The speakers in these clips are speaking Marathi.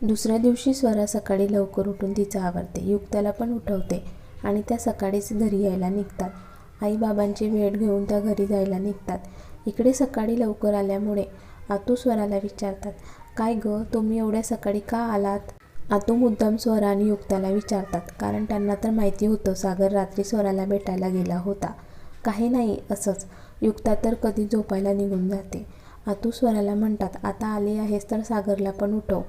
दुसऱ्या दिवशी स्वरा सकाळी लवकर उठून तिचं आवरते. युक्ताला पण उठवते आणि त्या सकाळीच घरी यायला निघतात. आईबाबांची भेट घेऊन त्या घरी जायला निघतात. इकडे सकाळी लवकर आल्यामुळे आतू स्वराला विचारतात काय ग तुम्ही एवढ्या सकाळी का आलात? आतू मुद्दाम स्वरा आणि युक्ताला विचारतात कारण त्यांना तर माहिती होतं सागर रात्री स्वराला भेटायला गेला होता. काही नाही असंच. युक्ता तर कधी झोपायला निघून जाते. आतू स्वराला म्हणतात आता आली आहेस तर सागरला पण उठव.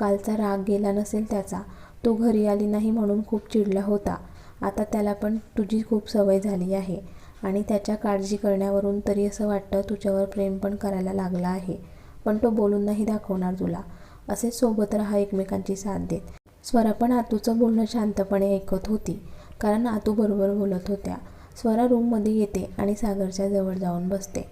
कालचा राग गेला नसेल त्याचा. तो घरी आली नाही म्हणून खूप चिडला होता. आता त्याला पण तुझी खूप सवय झाली आहे आणि त्याच्या काळजी करण्यावरून तरी असं वाटतं तुझ्यावर प्रेम पण करायला लागला आहे. पण तो बोलून नाही दाखवणार तुला. असेच सोबत राहा एकमेकांची साथ देत. स्वरा पण आतूचं बोलणं शांतपणे ऐकत होती. कारण आतू बरोबर बोलत होत्या. स्वरा रूममध्ये येते आणि सागरच्या जवळ जाऊन बसते.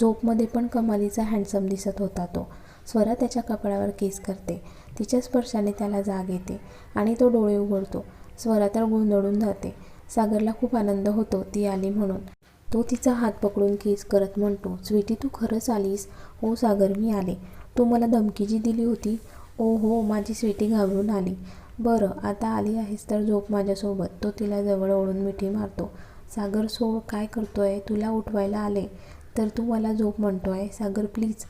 झोपमध्ये पण कमालीचा हँडसम दिसत होता तो. स्वरा त्याच्या कपड्यावर केस करते. तिच्या स्पर्शाने त्याला जाग येते आणि तो डोळे उघडतो. स्वरा तर गोंधळून जाते. सागरला खूप आनंद होतो ती आली म्हणून. तो तिचा हात पकडून केस करत म्हणतो स्वीटी तू खरंच आलीस? हो सागर मी आले. तू मला धमकी जी दिली होती? ओ हो माझी स्वीटी घाबरून आली. बरं आता आली आहेस तर झोप माझ्यासोबत. तो तिला जवळ ओढून मिठी मारतो. सागर सो काय करतोय? तुला उठवायला आले तर तू मला झोप म्हणतोय. सागर प्लीज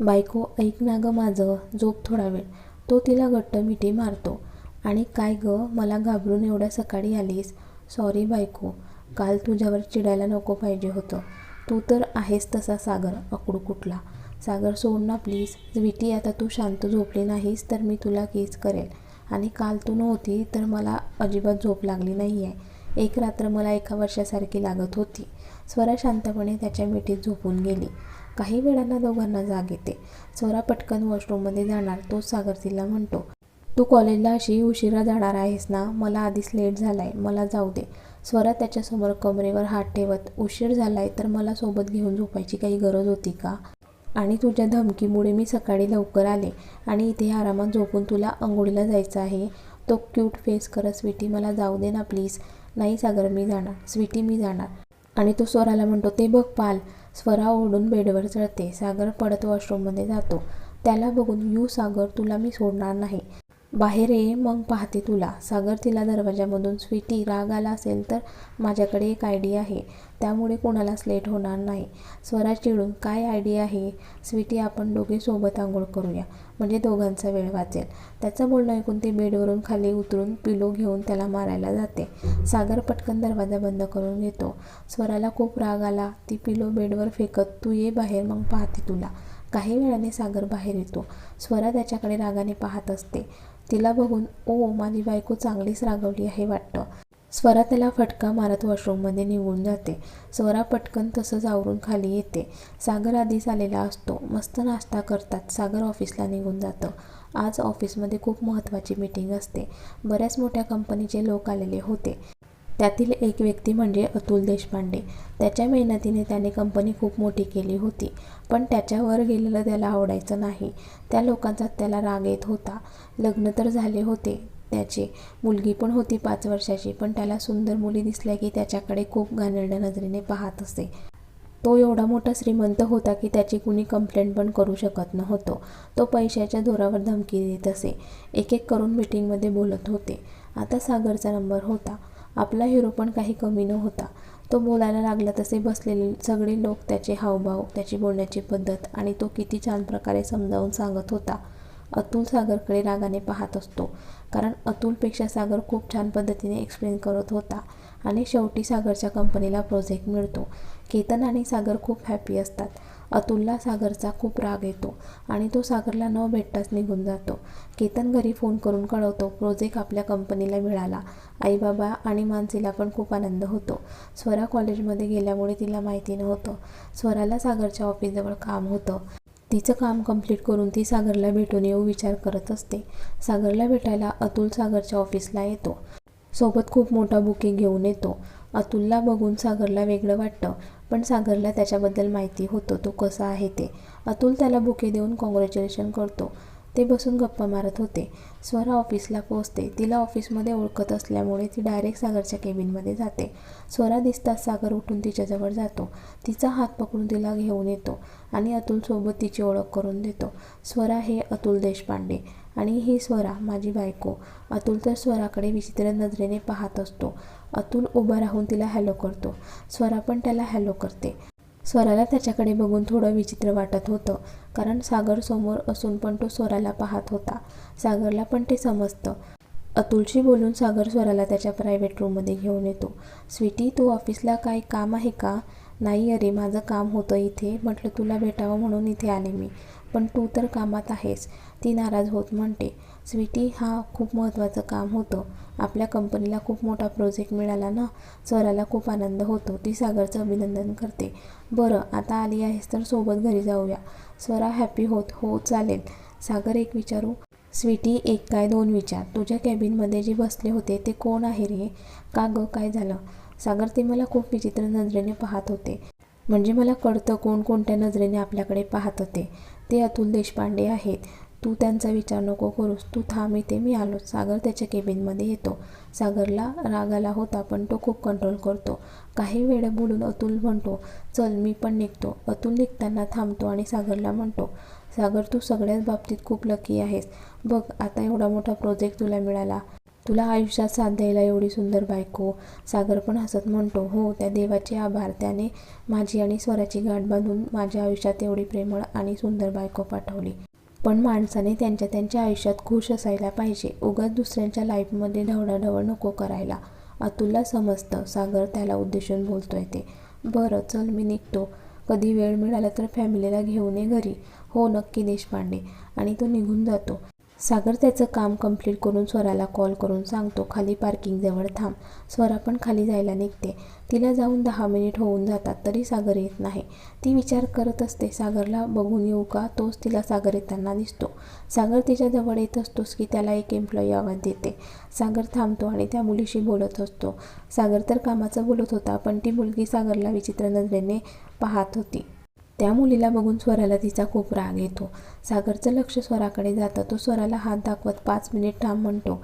बायको ऐक ना गं माझं. झोप थोडा वेळ. तो तिला घट्ट मिठी मारतो. आणि काय गं मला घाबरून एवढ्या सकाळी आलीस. सॉरी बायको काल तुझ्यावर चिडायला नको पाहिजे होतं. तू तर आहेस तसा सागर अकडू कुठला. सागर सोड ना प्लीज. विटी आता तू शांत झोपली नाहीस तर मी तुला केस करेल. आणि काल तू नव्हती तर मला अजिबात झोप लागली नाही आहे एक रात्र मला एका वर्षासारखी लागत होती. स्वरा शांतपणे त्याच्या मिठीत झोपून गेली. काही वेळांना दोघांना जाग येते. स्वरा पटकन वॉशरूममध्ये जाणार तोच सागर तिला म्हणतो तू कॉलेजला अशी उशिरा जाणार आहेस ना? मला आधीच लेट झालाय मला जाऊ दे. स्वरा त्याच्यासमोर कमरेवर हात ठेवत उशीर झालाय तर मला सोबत घेऊन झोपायची काही गरज होती का? आणि तुझ्या धमकीमुळे मी सकाळी लवकर आले आणि इथे आरामात झोपून तुला अंघोळीला जायचं आहे. तो क्यूट फेस करत स्वीटी मला जाऊ दे ना प्लीज. नाही सागर मी जाणार. स्वीटी मी जाणार. आणि तो स्वराला म्हणतो ते बघ पाल स्वरा ओढून बेडवर चढते. सागर पडत वॉशरूममध्ये जातो. त्याला बघून यू सागर तुला मी सोडणार नाही. बाहेर ये मग पाहते तुला. सागर तिला दरवाजामधून स्वीटी राग आला असेल तर माझ्याकडे एक आयडिया आहे. त्यामुळे कोणालाच लेट होणार नाही. स्वरा चिडून काय आयडिया आहे? स्वीटी आपण दोघे सोबत आंघोळ करूया. म्हणजे दोघांचा वेळ वाचेल. त्याचं बोलणं ऐकून ती बेडवरून खाली उतरून पिलो घेऊन त्याला मारायला जाते. सागर पटकन दरवाजा बंद करून घेतो. स्वराला खूप राग आला. ती पिलो बेडवर फेकत तू ये बाहेर मग पाहते तुला. काही वेळाने सागर बाहेर येतो. स्वरा त्याच्याकडे रागाने पाहत असते. तिला बघून ओ माझी बायको चांगलीच रागवली आहे वाटतं. स्वरा त्याला फटका मारत वॉशरूममध्ये निघून जाते. स्वरा पटकन तसंच आवरून खाली येते. सागर आधीच आलेला असतो. मस्त नाश्ता करतात. सागर ऑफिसला निघून जातं. आज ऑफिसमध्ये खूप महत्त्वाची मीटिंग असते. बऱ्याच मोठ्या कंपनीचे लोक आलेले होते. त्यातील एक व्यक्ती म्हणजे अतुल देशपांडे. त्याच्या मेहनतीने त्याने कंपनी खूप मोठी केली होती पण त्याच्यावर गेलेलं त्याला आवडायचं नाही. त्या लोकांचा त्याला राग येत होता. लग्न तर झाले होते त्याचे. मुलगी पण होती पाच वर्षाची पण त्याला सुंदर मुली दिसल्या की त्याच्याकडे खूप घाणेरड्या नजरेने पाहत असे. तो एवढा मोठा श्रीमंत होता की त्याची कुणी कंप्लेंट पण करू शकत नव्हतो. तो पैशाच्या जोरावर धमकी देत असे. एक एक करून मीटिंगमध्ये बोलत होते. आता सागरचा नंबर होता. आपला हिरो पण काही कमी नव्हता. तो बोलायला लागला तसे बसलेले सगळे लोक त्याचे हावभाव त्याची बोलण्याची पद्धत आणि तो किती छान प्रकारे समजावून सांगत होता. अतुल सागरकडे रागाने पाहत असतो. कारण अतुलपेक्षा सागर खूप छान पद्धतीने एक्सप्लेन करत होता आणि शेवटी सागरच्या कंपनीला प्रोजेक्ट मिळतो. केतन आणि सागर खूप हॅपी असतात. अतुलला सागरचा खूप राग येतो आणि तो सागरला न भेटताच निघून जातो. केतन घरी फोन करून कळवतो प्रोजेक्ट आपल्या कंपनीला मिळाला. आईबाबा आणि मानसीला पण खूप आनंद होतो. स्वरा कॉलेजमध्ये गेल्यामुळे तिला माहिती नव्हतं. स्वराला सागरच्या ऑफिसजवळ काम होतं. तिचं काम कंप्लीट करून ती सागरला भेटून येऊ विचार करत असते. सागरला भेटायला अतुल सागरच्या ऑफिसला येतो. सोबत खूप मोठा बुके घेऊन येतो. अतुलला बघून सागरला वेगळं वाटतं. पण सागरला त्याच्याबद्दल माहिती होतं. तो कसा आहे ते? अतुल त्याला बुके देऊन कॉंग्रॅच्युलेशन करतो. ते बसून गप्पा मारत होते. स्वरा ऑफिसला पोहोचते. तिला ऑफिसमध्ये ओळखत असल्यामुळे ती डायरेक्ट सागरच्या केबिनमध्ये जाते. स्वरा दिसताच सागर उठून तिच्याजवळ जातो. तिचा हात पकडून तिला घेऊन येतो आणि अतुलसोबत तिची ओळख करून देतो. स्वरा हे अतुल देशपांडे आणि ही स्वरा माझी बायको. अतुल तर स्वराकडे विचित्र नजरेने पाहत असतो. अतुल उभा राहून तिला हॅलो करतो. स्वरा पण त्याला हॅलो करते. स्वराला त्याच्याकडे बघून थोडं विचित्र वाटत होतं. कारण सागर समोर असून पण तो स्वराला पाहत होता. सागरला पण ते समजतं. अतुलशी बोलून सागर स्वराला त्याच्या प्रायव्हेट रूममध्ये घेऊन येतो. स्वीटी तू ऑफिसला काही काम आहे का? नाही अरे माझं काम होतं इथे. म्हटलं तुला भेटावं म्हणून इथे आले मी. पण तू तर कामात आहेस. ती नाराज होत म्हणते. स्वीटी हा खूप महत्त्वाचं काम होतं. आपल्या कंपनीला खूप मोठा प्रोजेक्ट मिळाला ना स्वराला खूप आनंद होतो. ती सागरचं अभिनंदन करते. बरं आता आली आहेस तर सोबत घरी जाऊया. स्वरा हॅपी होत हो चालेल. सागर एक विचारू. स्वीटी एक काय दोन विचार. तुझ्या कॅबिनमध्ये जे बसले होते ते कोण आहे रे? का गं काय झालं? सागर ते मला खूप विचित्र नजरेने पाहत होते. म्हणजे मला कळतं कोण कोणत्या नजरेने आपल्याकडे पाहत होते. ते अतुल देशपांडे आहेत. तू त्यांचा विचार नको करूस. तू थांब इथे मी आलो सागर त्याच्या केबिनमध्ये येतो. सागरला राग आला होता पण तो खूप कंट्रोल करतो. काही वेळ बोलून अतुल म्हणतो चल मी पण निघतो. अतुल निघताना थांबतो आणि सागरला म्हणतो सागर तू सगळ्याच बाबतीत खूप लकी आहेस. बघ आता एवढा मोठा प्रोजेक्ट तुला मिळाला. तुला आयुष्यात साथ द्यायला एवढी सुंदर बायको. सागर पण हसत म्हणतो हो त्या देवाचे आभार. त्याने माझी आणि स्वराची गाठ बांधून माझ्या आयुष्यात एवढी प्रेमळ आणि सुंदर बायको पाठवली. पण माणसाने त्यांच्या त्यांच्या आयुष्यात खुश असायला पाहिजे. उगाच दुसऱ्यांच्या लाईफमध्ये ढवळाढवळ नको करायला. अतुलला समजतं. सागर त्याला उद्देशून बोलतोय ते. बरं चल मी निघतो. कधी वेळ मिळाला तर फॅमिलीला घेऊन ये घरी. हो नक्की देशपांडे. आणि तो निघून जातो. सागर त्याचं काम कंप्लीट करून स्वराला कॉल करून सांगतो खाली पार्किंगजवळ थांब. स्वरा पण खाली जायला निघते. तिला जाऊन दहा मिनिट होऊन जातात तरी सागर येत नाही. ती विचार करत असते सागरला बघून येऊ का? तोच तिला सागर येताना दिसतो. सागर तिच्याजवळ येत असतोच की त्याला एक एम्प्लॉई आवाज देते. सागर थांबतो आणि त्या मुलीशी बोलत असतो. सागर तर कामाचं बोलत होता पण ती मुलगी सागरला विचित्र नजरेने पाहत होती. त्या मुलीला बघून स्वराला तिचा खूप राग येतो. सागरचं लक्ष स्वराकडे जातं. तो स्वराला हात दाखवत पाच मिनिट ठाम म्हणतो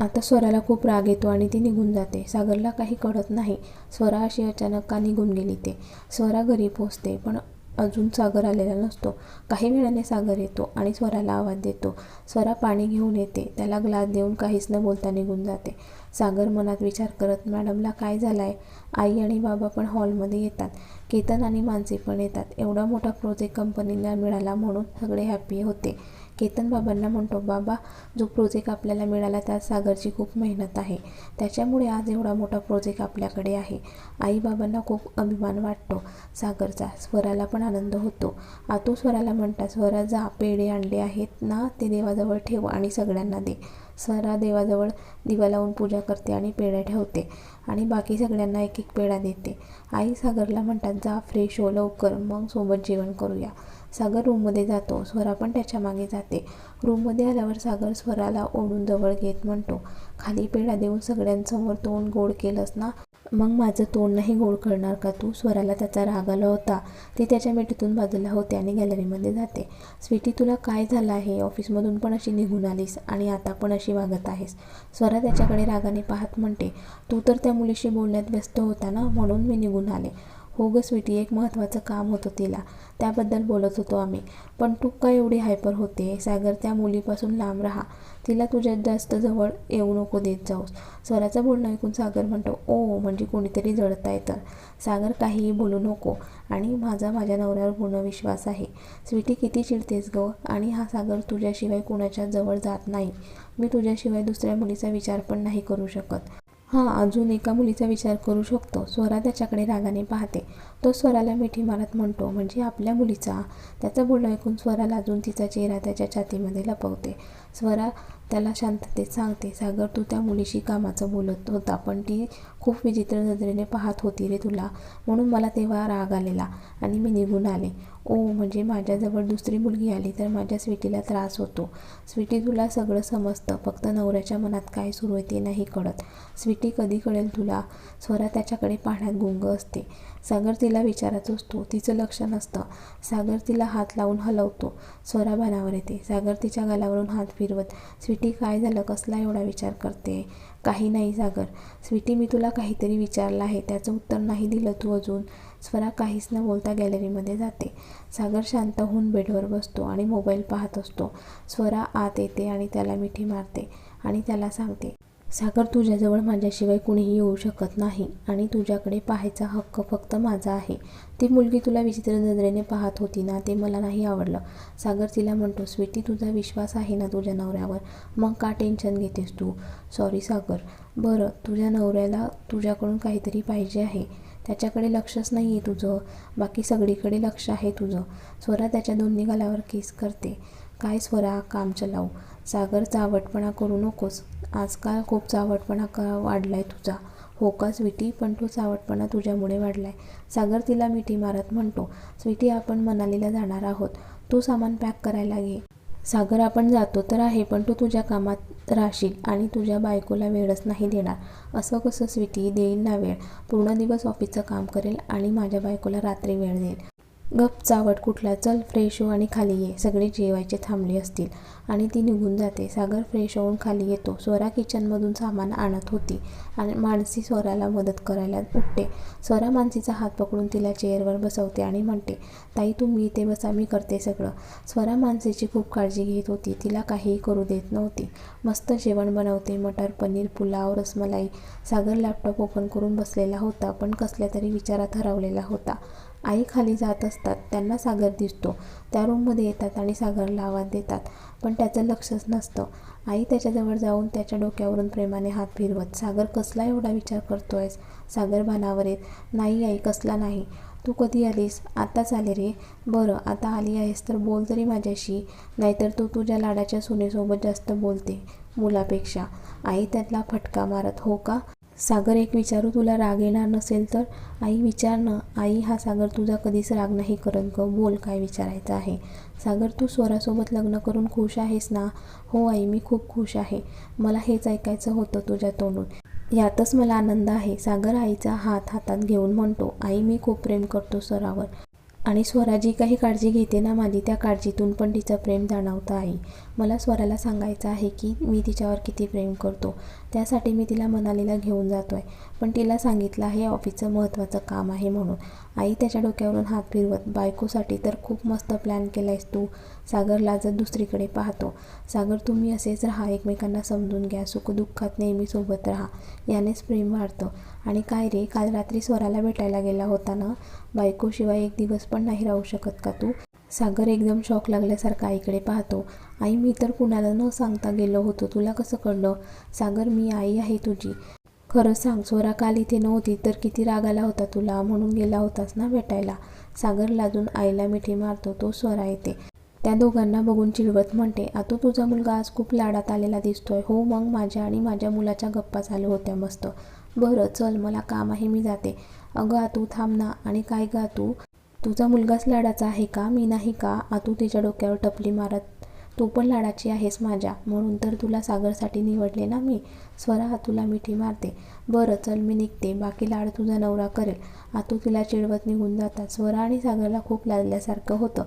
आता स्वराला खूप राग येतो आणि ती निघून जाते. सागरला काही कळत नाही स्वरा अशी अचानक का निघून गेली ते. स्वरा घरी पोचते पण अजून सागर आलेला नसतो. काही वेळाने सागर येतो आणि स्वराला आवाज देतो. स्वरा पाणी घेऊन येते. त्याला ग्लास देऊन काहीच न बोलता निघून जाते. सागर मनात विचार करत मॅडमला काय झालं आहे आई आणि बाबा पण हॉलमध्ये येतात. केतन आणि मानसी पण येतात. एवढा मोठा प्रोजेक्ट कंपनीला मिळाला म्हणून सगळे हॅपी होते. केतन बाबांना म्हणतो बाबा जो प्रोजेक्ट आपल्याला मिळाला त्यात सागरची खूप मेहनत आहे. त्याच्यामुळे आज एवढा मोठा प्रोजेक्ट आपल्याकडे आहे. आई बाबांना खूप अभिमान वाटतो सागरचा. स्वराला पण आनंद होतो. आतू स्वराला म्हणतात स्वरा जा पेढे आणले आहेत ना ते देवाजवळ ठेव आणि सगळ्यांना दे. स्वरा देवाजवळ दिवा लावून पूजा करते आणि पेढ्या ठेवते आणि बाकी सगळ्यांना एक एक पेढा देते. आई सागरला म्हणतात जा फ्रेश हो लवकर. मग सोबत जेवण करूया. सागर रूममध्ये जातो. स्वरा पण त्याच्यामागे जाते. रूममध्ये आल्यावर सागर स्वराला ओढून जवळ घेत म्हणतो खाली पेढा देऊन सगळ्यांसमोर तोंड गोड केलंस ना? मग माझं तोंड नाही गोड करणार का तू? स्वराला त्याचा राग आला होता. ती त्याच्या मिठीतून बाजूला होते आणि गॅलरीमध्ये जाते. स्वीटी तुला काय झालं आहे? ऑफिसमधून पण अशी निघून आलीस आणि आता पण अशी वागत आहेस. स्वरा त्याच्याकडे रागाने पाहत म्हणते तू तर त्या मुलीशी बोलण्यात व्यस्त होता ना? म्हणून मी निघून आले. हो गं स्वीटी एक महत्त्वाचं काम होतं तिला. त्याबद्दल बोलत होतो आम्ही. पण तू का एवढी हायपर होते? सागर त्या मुलीपासून लांब राहा. तिला तुझ्यात जास्त जवळ येऊ नको देत जाऊस. स्वराचं बोलणं ऐकून सागर म्हणतो ओ म्हणजे कोणीतरी जळत आहे तर. सागर काहीही बोलू नको. आणि माझा माझ्या नवऱ्यावर पूर्ण विश्वास आहे. स्वीटी किती चिडतेस गं? आणि हा सागर तुझ्याशिवाय कोणाच्या जवळ जात नाही. मी तुझ्याशिवाय दुसऱ्या मुलीचा विचार पण नाही करू शकत. हां अजून एका मुलीचा विचार करू शकतो. स्वरा त्याच्याकडे रागाने पाहते. तो स्वराला मिठी मारत म्हणतो म्हणजे आपल्या मुलीचा? त्याचं बोलणं ऐकून स्वराला अजून तिचा चेहरा त्याच्या छातीमध्ये लपवते. स्वरा त्याला शांततेत सांगते सागर तू त्या मुलीशी कामाचं बोलत होता पण ती खूप विचित्र नजरेने पाहत होती रे तुला. म्हणून मला तेव्हा राग आलेला आणि मी निघून आले. ओ म्हणजे माझ्याजवळ दुसरी मुलगी आली तर माझ्या स्वीटीला त्रास होतो. स्वीटी तुला सगळं समजतं फक्त नवऱ्याच्या मनात काय सुरू आहे ते नाही कळत. स्वीटी कधी कळेल तुला? स्वरा त्याच्याकडे पाहण्यात गुंग असते. सागर तिला विचारत असतो तिचं लक्ष नसतं. सागर तिला हात लावून हलवतो. स्वरा भानावर येते. सागर तिच्या गालावरून हात फिरवत स्वीटी काय झालं? कसला एवढा विचार करते? काही नाही सागर. स्वीटी मी तुला काहीतरी विचारलं आहे. त्याचं उत्तर नाही दिलं तू अजून. स्वरा काहीच न बोलता गॅलरीमध्ये जाते. सागर शांत होऊन बेडवर बसतो आणि मोबाईल पाहत असतो. स्वरा आत येते आणि त्याला मिठी मारते आणि त्याला सांगते सागर तुझ्याजवळ माझ्याशिवाय कुणीही येऊ शकत नाही आणि तुझ्याकडे पाहायचा हक्क फक्त माझा आहे. ती मुलगी तुला विचित्र नजरेने पाहत होती ना ते मला नाही आवडलं. सागर तिला म्हणतो स्वीटी तुझा विश्वास आहे ना तुझ्या नवऱ्यावर? मग का टेन्शन घेतेस तू? सॉरी सागर. बरं तुझ्या नवऱ्याला तुझ्याकडून काहीतरी पाहिजे आहे. त्याच्याकडे लक्षच नाही आहे तुझं. बाकी सगळीकडे लक्ष आहे तुझं. स्वरा त्याच्या दोन्ही गालावर केस करते. काय स्वरा काम चलाव. सागर चावटपणा करू नकोस. आजकाल खूप चावटपणा का वाढला आहे तुझा? हो का स्वीटी पण तो सावटपणा तुझ्यामुळे वाढलाय. सागर तिला मिठी मारत म्हणतो स्वीटी आपण मनालीला जाणार आहोत. तू सामान पॅक करायला घे. सागर आपण जातो तर आहे पण तू तुझ्या कामात राहशील आणि तुझ्या बायकोला वेळच नाही देणार. असं कसं स्वीटी देईल ना वेळ? पूर्ण दिवस ऑफिसचं काम करेल आणि माझ्या बायकोला रात्री वेळ देईल. गप चावट कुठला चल फ्रेश हो आणि खाली ये. सगळे जेवायचे थांबले असतील. आणि ती निघून जाते. सागर फ्रेश होऊन खाली येतो. स्वरा किचनमधून सामान आणत होती आणि मानसी स्वराला मदत करायला उठते. स्वरा मानसीचा हात पकडून तिला चेअरवर बसवते आणि म्हणते ताई तुम्ही इथे बसा. मी करते सगळं. स्वरा मानसीची खूप काळजी घेत होती. तिला काहीही करू देत नव्हती. मस्त जेवण बनवते. मटर पनीर पुलाव रसमलाई. सागर लॅपटॉप ओपन करून बसलेला होता पण कसल्या तरी विचारात हरवलेला होता. आई खाली जात असतात त्यांना सागर दिसतो. त्या रूममध्ये येतात आणि सागरला आवाज देतात. पण त्याचं लक्षच नसतं. आई त्याच्याजवळ जाऊन त्याच्या डोक्यावरून प्रेमाने हात फिरवत सागर कसला एवढा विचार करतोयस सागर भानावर येत नाही आई कसला नाही. तू कधी आलीस? आताच आले रे. बरं आता आली आहेस तर बोल तरी माझ्याशी. नाहीतर तू तुझ्या लाडाच्या सुनेसोबत जास्त बोलते मुलापेक्षा. आई त्यातला फटका मारत हो का? सागर एक विचारू तुला राग येणार नसेल तर? आई विचार ना. आई हा सागर तुझा कधीच राग नाही करत ग. बोल काय विचारायचं आहे? सागर तू स्वरासोबत लग्न करून खुश आहेस ना? हो आई मी खूप खुश आहे. मला हेच ऐकायचं होतं तुझ्या तोंडून. यातच मला आनंद आहे. सागर आईचा हात हातात घेऊन म्हणतो आई मी खूप प्रेम करतो स्वरावर. आणि स्वरा जी काही काळजी घेते ना माझी? त्या काळजीतून पण तिचं प्रेम जाणवतं आई मला स्वराला सांगायचं आहे की मी तिच्यावर किती प्रेम करतो. त्यासाठी मी तिला मनालीला घेऊन जातो आहे पण तिला सांगितलं आहे ऑफिसचं महत्त्वाचं काम आहे म्हणून. आई त्याच्या डोक्यावरून हात फिरवत बायकोसाठी तर खूप मस्त प्लॅन केला आहेस तू. सागर लाजत दुसरीकडे पाहतो. सागर तुम्ही असेच राहा एकमेकांना समजून घ्या. सुखदुःखात नेहमी सोबत राहा. यानेच प्रेम वाढतं. आणि काय रे काल रात्री स्वराला भेटायला गेला होता ना? बायकोशिवाय एक दिवस पण नाही राहू शकत का तू? सागर एकदम शॉक लागल्यासारखा आईकडे पाहतो. आई मी तर कुणाला न सांगता गेलो होतो. तुला कसं कळलं? सागर मी आई आहे तुझी. खरं सांग स्वरा काल इथे नव्हती तर किती राग आला होता तुला? म्हणून गेला होतास ना भेटायला? सागर लाजून आईला मिठी मारतो. तो स्वरा येते. त्या दोघांना बघून चिडवत म्हणते आतो तुझा मुलगा आज खूप लाडात आलेला दिसतोय. हो मग माझ्या आणि माझ्या मुलाच्या गप्पा चालू होत्या मस्त. बरं चल मला काम आहे मी जाते. अगं आतू थांब ना. आणि काय गा तू? तुझा मुलगाच लाडाचा आहे का? मी नाही का? आतू तिच्या डोक्यावर टपली मारत. तू पण लाडाची आहेस माझ्या. म्हणून तर तुला सागरसाठी निवडले ना मी? स्वरा आतूला मिठी मारते. बरं चल मी निघते. बाकी लाड तुझा नवरा करेल. आतू तिला चिडवत निघून जातात. स्वरा आणि सागरला खूप लाजल्यासारखं होतं.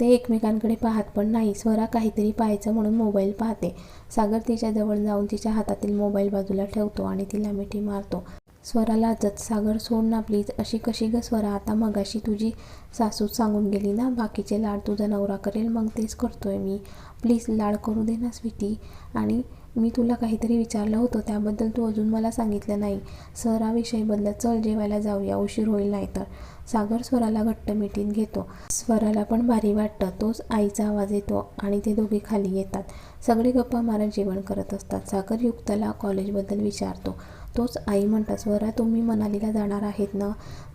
ते एकमेकांकडे पाहत पण नाही. स्वरा काहीतरी पाहायचं म्हणून मोबाईल पाहते. सागर तिच्याजवळ जाऊन तिच्या हातातील मोबाईल बाजूला ठेवतो आणि तिला मिठी मारतो. स्वराला जत सागर सोड ना प्लीज अशी कशी ग स्वरा? आता मगाशी तुझी सासूच सांगून गेली ना बाकीचे लाड तुझा नवरा करेल मग तेच करतोय मी. प्लीज लाड करू दे ना स्वीटी आणि मी तुला काहीतरी विचारलं होतं त्याबद्दल तू अजून मला सांगितलं नाही. सराविषयी बदलत चल जेवायला जाऊया उशीर होईल नाही तर सागर स्वराला घट्ट मिठीत घेतो. स्वराला पण भारी वाटतं तोच आईचा आवाज येतो आणि ते दोघे खाली येतात. सगळे गप्पा मारत जेवण करत असतात. सागर युक्ताला कॉलेजबद्दल विचारतो. तोच आई म्हणता स्वरा तुम्ही मनालीला जाणार आहेत ना?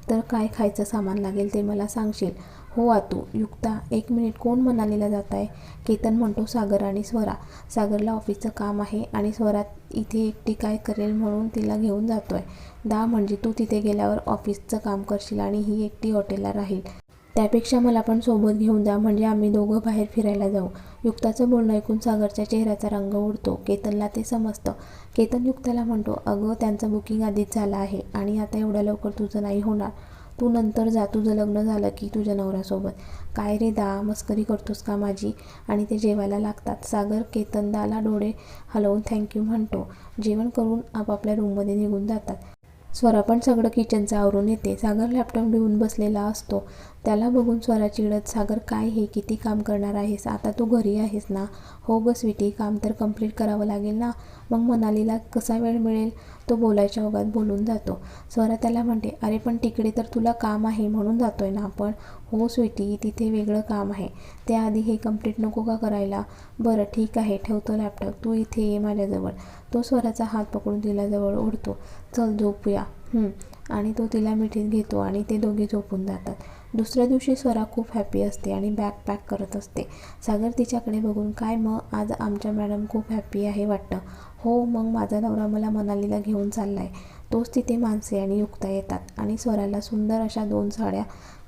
तर काय खायचं सामान लागेल ते मला सांगशील? हो आतू. युक्ता एक मिनिट. कोण मनालीला जात आहे केतन म्हणतो सागर आणि स्वरा. सागरला ऑफिसचं काम आहे आणि स्वरा इथे एकटी काय करेल म्हणून तिला घेऊन जातो आहे दहा म्हणजे तू तिथे गेल्यावर ऑफिसचं काम करशील आणि ही एकटी हॉटेलला राहील. त्यापेक्षा मला पण सोबत घेऊन जा म्हणजे आम्ही दोघं बाहेर फिरायला जाऊ. युक्ताचं बोलणं ऐकून सागरच्या चेहऱ्याचा रंग उडतो. केतनला ते समजतं. केतन युक्ताला म्हणतो अगं त्यांचं बुकिंग आधीच झालं आहे आणि आता एवढ्या लवकर तुझं नाही होणार. तू नंतर जा. तुझं लग्न झालं की तुझ्या नवऱ्यासोबत. काय रे दा मस्करी करतोस का माझी? आणि ते जेवायला लागतात. सागर केतन दाला डोळे हलवून थँक्यू म्हणतो. जेवण करून आपापल्या रूममध्ये निघून जातात. स्वरा पण सगळं किचनचं आवरून येते. सागर लॅपटॉप घेऊन बसलेला असतो. त्याला बघून स्वरा चिडत सागर काय हे? किती काम करणार आहेस? आता तू घरी आहेस ना? हो ग स्वीटी काम तर कंप्लीट करावं लागेल ना? मग मनालीला कसा वेळ मिळेल? तो बोलायच्या ओघात बोलून जातो. स्वरा त्याला म्हणते अरे पण तिकडे तर तुला काम आहे म्हणून जातोय ना आपण? हो स्वीटी तिथे वेगळं काम आहे. त्याआधी हे कंप्लीट नको का करायला? बरं ठीक आहे ठेवतो लॅपटॉप तू इथे ये माझ्याजवळ. तो स्वराचा हात पकडून तिला जवळ ओढतो. चल झोपूया. आणि तो तिला मिठीत घेतो आणि ते दोघे झोपून जातात. दुसऱ्या दिवशी स्वरा खूप हॅपी असते आणि बॅग पॅक करत असते. सागर तिच्याकडे बघून काय मग? आज आमच्या मॅडम खूप हॅपी आहे वाटतं. हो मग माझा नवरा मला मनालीला घेऊन चालला आहे तोच तिथे माणसे आणि युक्ता येतात आणि स्वराला सुंदर अशा दोन साड्या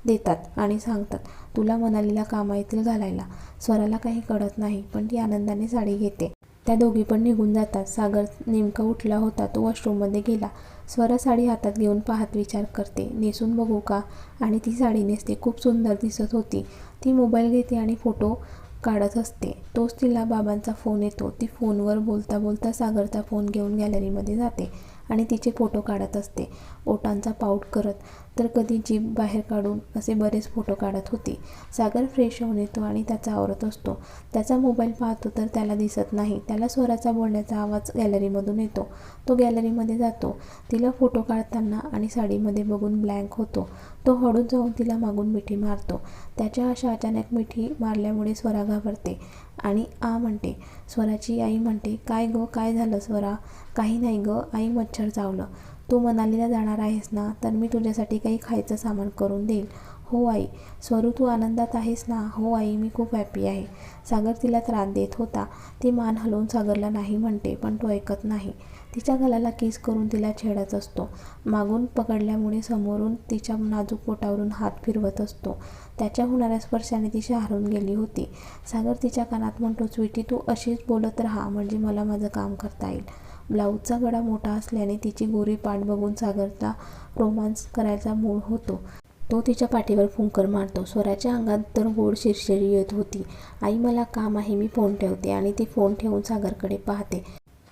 देतात आणि सांगतात तुला मनालीला कामा येतील घालायला. स्वराला काही कळत नाही पण ती आनंदाने साडी घेते. त्या दोघी पण निघून जातात. सागर नेमका उठला होता तो वॉशरूममध्ये गेला. स्वर साडी हातात घेऊन पाहत विचार करते. नेसून बघू का? आणि ती साडी नेसते. खूप सुंदर दिसत होती. ती मोबाईल घेते आणि फोटो काढत असते. तोच तिला बाबांचा फोन येतो. ती फोनवर बोलता बोलता सागरचा फोन घेऊन गॅलरीमध्ये जाते. आणि तिचे फोटो काढत असते. ओटांचा पाऊट करत तर कधी जीभ बाहेर काढून असे बरेच फोटो काढत होती. सागर फ्रेश होऊन येतो आणि त्याचा आवरत असतो. त्याचा मोबाईल पाहतो तर त्याला दिसत नाही. त्याला स्वराचा बोलण्याचा आवाज गॅलरीमधून येतो. तो गॅलरीमध्ये जातो. तिला फोटो काढताना आणि साडीमध्ये बघून ब्लँक होतो. तो हळून जाऊन तिला मागून मिठी मारतो. त्याच्या अशा अचानक मिठी मारल्यामुळे स्वरा घाबरते. आणि आ म्हणते. स्वराची आई म्हणते काय गं? काय झालं स्वरा? काही नाही गं. आई मच्छर चावलं. तू मनालीला जाणार आहेस ना तर मी तुझ्यासाठी काही खायचं सामान करून देईल. हो आई. स्वरू तू आनंदात आहेस ना? हो आई मी खूप हॅपी आहे. सागर तिला त्रास देत होता. ती मान हलवून सागरला नाही म्हणते पण तो ऐकत नाही. तिच्या गलाला किस करून तिला छेडत असतो. मागून पकडल्यामुळे समोरून तिच्या नाजूक पोटावरून हात फिरवत असतो. त्याच्या होणाऱ्या स्पर्शाने ती शहारून गेली होती. सागर तिच्या कानात म्हणतो स्वीटी तू अशीच बोलत राहा म्हणजे मला माझं काम करता येईल. ब्लाऊजचा गडा मोठा असल्याने तिची गोरी पाठ बघून सागरचा रोमांस करायचा मूळ होतो. तो तिच्या पाठीवर फुंकर मारतो. स्वराच्या अंगात तर गोड शिरशिरी येत होती. आई मला काम आहे मी फोन ठेवते. आणि ती फोन ठेवून सागरकडे पाहते.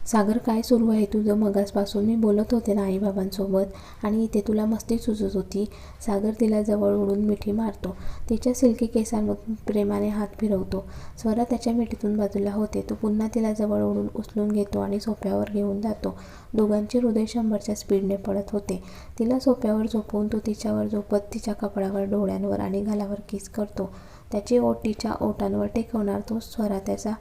सागर काय सुरू आहे तुझं? मगासपासून मी बोलत होते ना आईबाबांसोबत आणि इथे तुला मस्ती सुचत होती. सागर तिला जवळ ओढून मिठी मारतो. तिच्या सिल्की केसांमधून प्रेमाने हात फिरवतो. स्वरा त्याच्या मिठीतून बाजूला होते. तो पुन्हा तिला जवळ ओढून उचलून घेतो आणि सोफ्यावर घेऊन जातो. दोघांचे हृदय शंभरच्या स्पीडने पडत होते. तिला सोप्यावर झोपवून तो तिच्यावर झोपत तिच्या कपडावर डोळ्यांवर आणि गालावर किस करतो. त्याची ओट तिच्या ओटांवर टेकवणार तो स्वरा त्याचा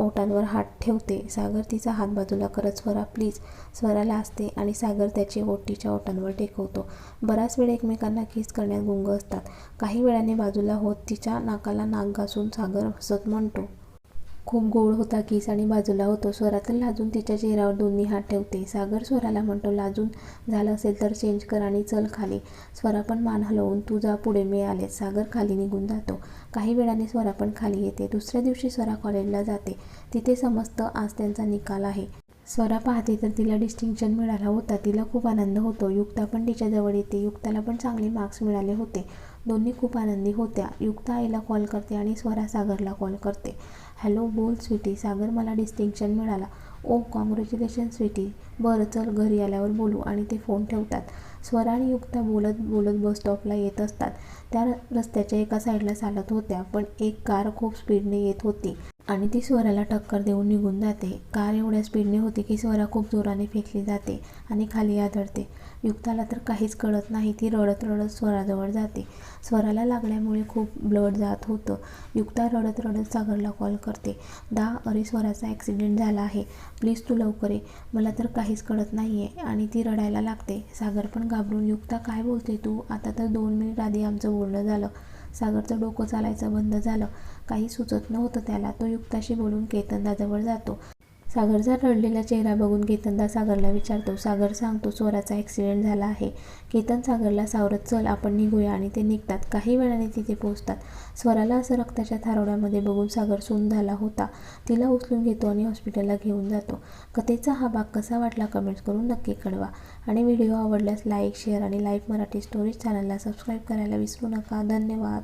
ओटांवर हात ठेवते. सागर तिचा हात बाजूला करत स्वरा प्लीज स्वराला असते आणि सागर त्याची ओट तिच्या ओटांवर टेकवतो. बराच वेळ एकमेकांना किस करण्यात गुंग असतात. काही वेळाने बाजूला होत तिच्या नाकाला नाक घासून सागर हसत म्हणतो खूप गोड होता किस आणि बाजूला होतो. स्वरा तर लाजून तिच्या चेहऱ्यावर दोन्ही हात ठेवते. सागर स्वराला म्हणतो लाजून झालं असेल तर चेंज कर आणि चल खाली. स्वरा पण मान हलवून तू जा पुढे मिळाले. सागर खाली निघून जातो. काही वेळाने स्वरा पण खाली येते. दुसऱ्या दिवशी स्वरा कॉलेजला जाते. तिथे समजतं आज त्यांचा निकाल आहे. स्वरा पाहते तर तिला डिस्टिंक्शन मिळाला होता. तिला खूप आनंद होतो. युक्ता पण तिच्याजवळ येते. युक्ताला पण चांगले मार्क्स मिळाले होते. दोन्ही खूप आनंदी होत्या. युक्ता आईला कॉल करते आणि स्वरा सागरला कॉल करते. हॅलो बोल स्वीटी. सागर मला डिस्टिंक्शन मिळाला. Oh congratulation sweetie. बरं चल घरी आल्यावर बोलू आणि ते फोन ठेवतात. स्वरा आणि युक्ता बोलत बोलत बस स्टॉपला येत असतात. त्या रस्त्याच्या एका साईडला चालत होत्या पण एक कार खूप स्पीडने येत होती आणि ती स्वराला टक्कर देऊन निघून जाते. कार एवढ्या स्पीडने होती की स्वरा खूप जोराने फेकली जाते आणि खाली आदळते. युक्ताला तर काहीच कळत नाही. ती रडत रडत स्वराजवळ जाते. स्वराला लागल्यामुळे खूप ब्लड जात होतं. युक्ता रडत रडत सागरला कॉल करते. दा अरे स्वराचा ॲक्सिडेंट झाला आहे. प्लीज तू लवकर ये. मला तर काहीच कळत नाही आहे आणि ती रडायला लागते. सागर पण घाबरून युक्ता काय बोलते तू? आता तर दोन मिनिट आधी आमचं बोलणं झालं. सागरचं डोकं चालायचं बंद झालं. काही सुचत नव्हतं त्याला. तो युक्ताशी बोलून केतनदाजवळ जातो. सागरचा रडलेला चेहरा बघून केतनदा सागरला विचारतो सागर सांगतो स्वराचा ॲक्सिडेंट झाला आहे. केतन सागरला सावरत चल आपण निघूया. आणि ते निघतात. काही वेळाने तिथे पोहोचतात. स्वराला असं रक्ताच्या थारोड्यामध्ये बघून सागर सून झाला होता. तिला उचलून घेतो आणि हॉस्पिटलला घेऊन जातो. कथेचा हा भाग कसा वाटला कमेंट्स करून नक्की कळवा. आणि व्हिडिओ आवडल्यास लाईक शेअर आणि लाईव्ह मराठी स्टोरीज चॅनलला सबस्क्राईब करायला विसरू नका. धन्यवाद.